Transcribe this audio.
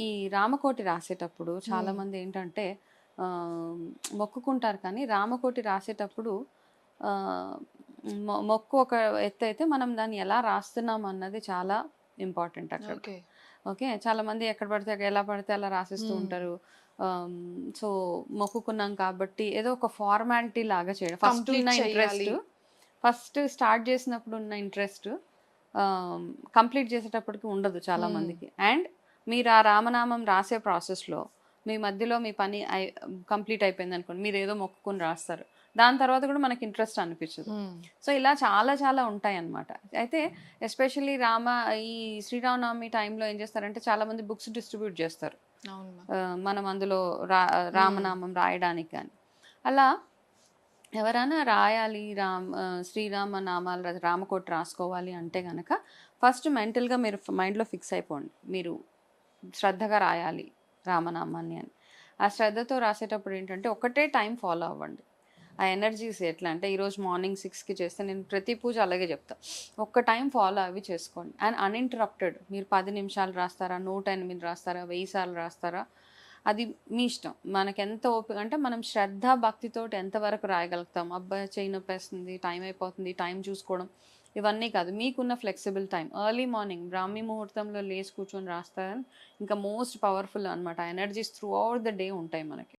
ఈ రామకోటి రాసేటప్పుడు చాలా మంది ఏంటంటే మొక్కుకుంటారు కానీ రామకోటి రాసేటప్పుడు మొక్కు ఒక ఎత్తు అయితే మనం దాన్ని ఎలా రాస్తున్నాం అన్నది చాలా ఇంపార్టెంట్ అక్కడ ఓకే చాలా మంది ఎక్కడ పడితే అక్కడ ఎలా పడితే అలా రాసిస్తూ. ఉంటారు సో మొక్కుకున్నాం కాబట్టి ఏదో ఒక ఫార్మాలిటీ లాగా చేయడం ఫస్ట్ ఉన్న ఇంట్రెస్ట్. ఫస్ట్ స్టార్ట్ చేసినప్పుడు ఉన్న ఇంట్రెస్ట్ కంప్లీట్ చేసేటప్పటికి ఉండదు చాలా. మందికి అండ్ మీరు ఆ రామనామం రాసే ప్రాసెస్లో మీ మధ్యలో మీ పని కంప్లీట్ అయిపోయింది అనుకోండి మీరు ఏదో మొక్కుకుని రాస్తారు. దాని తర్వాత కూడా మనకి ఇంట్రెస్ట్ అనిపించదు. సో ఇలా చాలా చాలా ఉంటాయి అన్నమాట అయితే ఎస్పెషల్లీ రామ ఈ శ్రీరామనవమి టైంలో ఏం చేస్తారంటే చాలా మంది బుక్స్ డిస్ట్రిబ్యూట్ చేస్తారు. మనం అందులో రా రామనామం రాయడానికి కానీ అలా ఎవరైనా రాయాలి రామ్ శ్రీరామ నామాలు రామకోటి రాసుకోవాలి అంటే కనుక ఫస్ట్ మెంటల్గా మీరు మైండ్లో ఫిక్స్ అయిపోండి. మీరు శ్రద్ధగా రాయాలి రామనామాన్ని అని. ఆ శ్రద్ధతో రాసేటప్పుడు ఏంటంటే ఒకటే టైం ఫాలో అవ్వండి. ఆ ఎనర్జీస్ ఎట్లా అంటే ఈరోజు మార్నింగ్ సిక్స్కి చేస్తే నేను ప్రతి పూజ అలాగే చెప్తా. ఒక్క టైం ఫాలో అవి చేసుకోండి. అండ్ అన్ఇంటరప్టెడ్ మీరు పది నిమిషాలు రాస్తారా నూట ఎనిమిది రాస్తారా వెయ్యి సార్లు రాస్తారా? అది మీ ఇష్టం. మనకి ఎంత ఓపిక అంటే మనం శ్రద్ధ భక్తితో ఎంతవరకు రాయగలుగుతాం? అబ్బాయి చేయి నొప్పేస్తుంది టైం అయిపోతుంది టైం చూసుకోవడం. ఇవన్నీ కాదు. మీకున్న ఫ్లెక్సిబుల్ టైం ఎర్లీ మార్నింగ్ బ్రాహ్మీ ముహూర్తంలో లేచి కూర్చొని రాస్తారని ఇంకా మోస్ట్ పవర్ఫుల్ అనమాట energies throughout the day ఉంటాయి మనకి.